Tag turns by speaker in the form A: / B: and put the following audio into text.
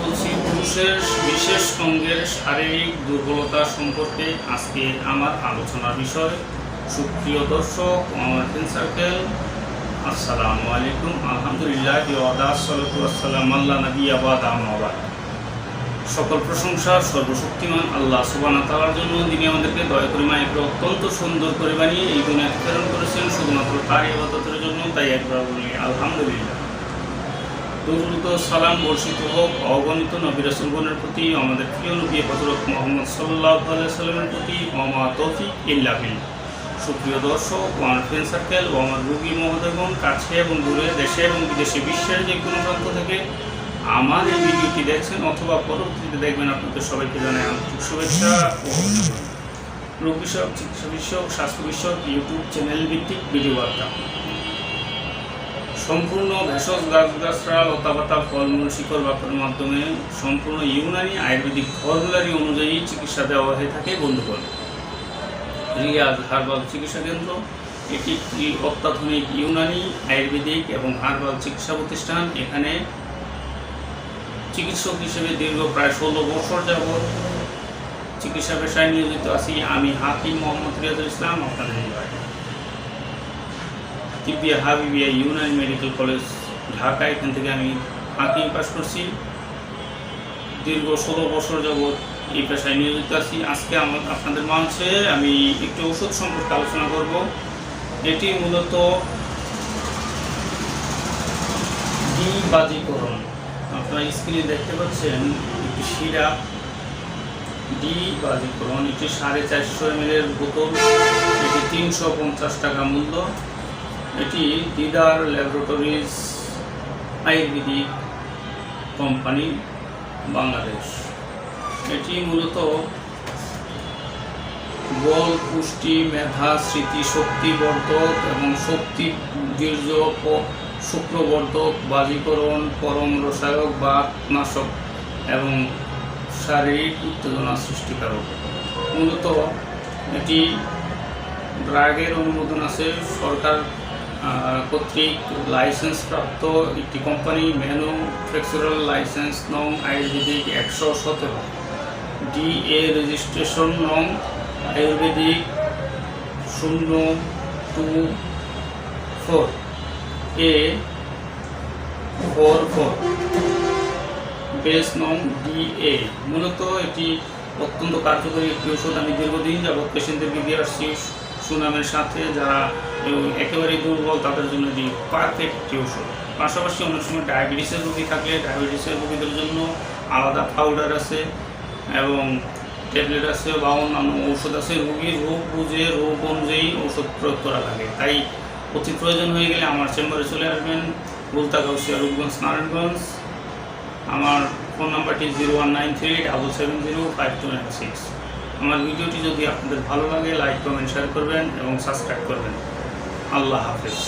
A: বলছি, পুরুষের বিশেষ অঙ্গের শারীরিক দুর্বলতা সম্পর্কে আজকে আমার আলোচনার বিষয়। সুপ্রিয় দর্শক, আমার সার্কেল আসসালামু আলাইকুম। আলহামদুলিল্লাহ আসসালাম আল্লাহ নবী আবাদ আমাবাদ সকল প্রশংসা সর্বশক্তিমান আল্লাহ সুবানা তালার জন্য। তিনি আমাদেরকে দয়া করে মাইকে অত্যন্ত সুন্দর করে বানিয়ে এই দুনিয়াতে প্রেরণ করেছেন, শুধুমাত্র তার ইবাদতের জন্য। তাই একবার বলি, আলহামদুলিল্লাহ। দুর্নীত, সালাম, বর্ষিত হোক, অগণিত নবী রসুলগণের প্রতি, আমাদের প্রিয় নবী হজরত মোহাম্মদ সাল্লাহ সাল্লামের প্রতি অমা তৌফিক ইল্লাবিল সুপ্রিয় দর্শক আমার ফ্রেন্ড সার্কেল ও আমার রুগী মহোদয়গণ, কাছে এবং দূরে, দেশে এবং বিদেশে বিশ্বের যে কোনো প্রান্ত থেকে আমার এই ভিডিওটি দেখছেন অথবা পরবর্তীতে দেখবেন আপনাদের সবাইকে জানাই আন্তরিক শুভেচ্ছা ও রোগ বিষয়ক চিকিৎসা বিষয়ক, স্বাস্থ্য বিষয়ক, ইউটিউব চ্যানেল ভিত্তিক ভিডিও বার্তা। সম্পূর্ণ ভেষজ গাছগাছরা লতাপাতা, ফলমূল, শিকড় বাকরের মাধ্যমে সম্পূর্ণ ইউনানি আয়ুর্বেদিক ফর্মুলারি অনুযায়ী চিকিৎসা দেওয়া হয়ে থাকে বন্ধুগণ রিয়াজ হার্বাল চিকিৎসা কেন্দ্র, এটি একটি অত্যাধুনিক ইউনানি আয়ুর্বেদিক এবং হার্বাল চিকিৎসা প্রতিষ্ঠান। এখানে চিকিৎসক হিসেবে দীর্ঘ প্রায় ষোলো বছর যাবৎ চিকিৎসা পেশায় নিয়োজিত আছি। আমি হাকিম মোহাম্মদ রিয়াজুল ইসলাম, আপনাদের তিব্বিয়া হাবিবিয়া ইউনানি মেডিকেল কলেজ, ঢাকা। এখান থেকে আমি হাকিম পাস করছি। দীর্ঘ ষোলো বছর যাবৎ এই পেশায় নিয়োজিত আছি। আজকে আমার আপনাদের মাঝে আমি একটি ওষুধ সম্পর্কে আলোচনা করব। এটি মূলত ডিবাজিকরণ। আপনারা স্ক্রিনে দেখতে পাচ্ছেন একটি ডি বাজিকরণ এটি সাড়ে চারশো এম বোতল। এটি তিনশো পঞ্চাশ টাকা মূল্য। এটি দিদার ল্যাবরেটরিজ আয়ুর্বেদিক কোম্পানি, বাংলাদেশ। এটি মূলত বল, পুষ্টি, মেধা, স্মৃতি, শক্তিবর্ধক এবং শক্তি বীর্য শুক্রবর্ধক বাজিকরণ পরম রসায়ক বা নাশক এবং শারীরিক উত্তেজনা সৃষ্টিকারক। মূলত এটি ড্রাগের অনুমোদন আছে সরকার কর্তৃক লাইসেন্স প্রাপ্ত একটি কোম্পানি ম্যানুফ্যাকচারাল লাইসেন্স নং আয়ুর্বেদিক একশো সতেরো। ডি এ রেজিস্ট্রেশন নং আয়ুর্বেদিক শূন্য two four. A four four. Base নং ডি এ মূলত এটি অত্যন্ত কার্যকরী একটি ওষুধ আমি দীর্ঘদিন যাবৎ পেশেন্টদেরকে দিয়ে আসছি। সুনামের সাথে যারা একেবারেই দুর্বল, তাদের জন্য এটি পারফেক্ট ওষুধ পাশাপাশি অনেক সময় ডায়াবেটিসের রোগী থাকলে ডায়াবেটিসের রোগীদের জন্য আলাদা পাউডার আছে এবং ট্যাবলেট আছে বা অন্যান্য ঔষধ আছে। রোগীর রোগ বুঝে, রোগ অনুযায়ী ওষুধ প্রয়োগ করা লাগে। তাই অতি প্রয়োজন হয়ে গেলে আমার চেম্বারে চলে আসবেন। গুলতা গাউসিয়া রূপগঞ্জ, নারায়ণগঞ্জ। আমার ফোন নাম্বারটি zero one nine three double seven zero five two nine six. আমার ভিডিওটি যদি আপনাদের ভালো লাগে লাইক কমেন্ট শেয়ার করবেন এবং সাবস্ক্রাইব করবেন। আল্লাহ হাফেজ।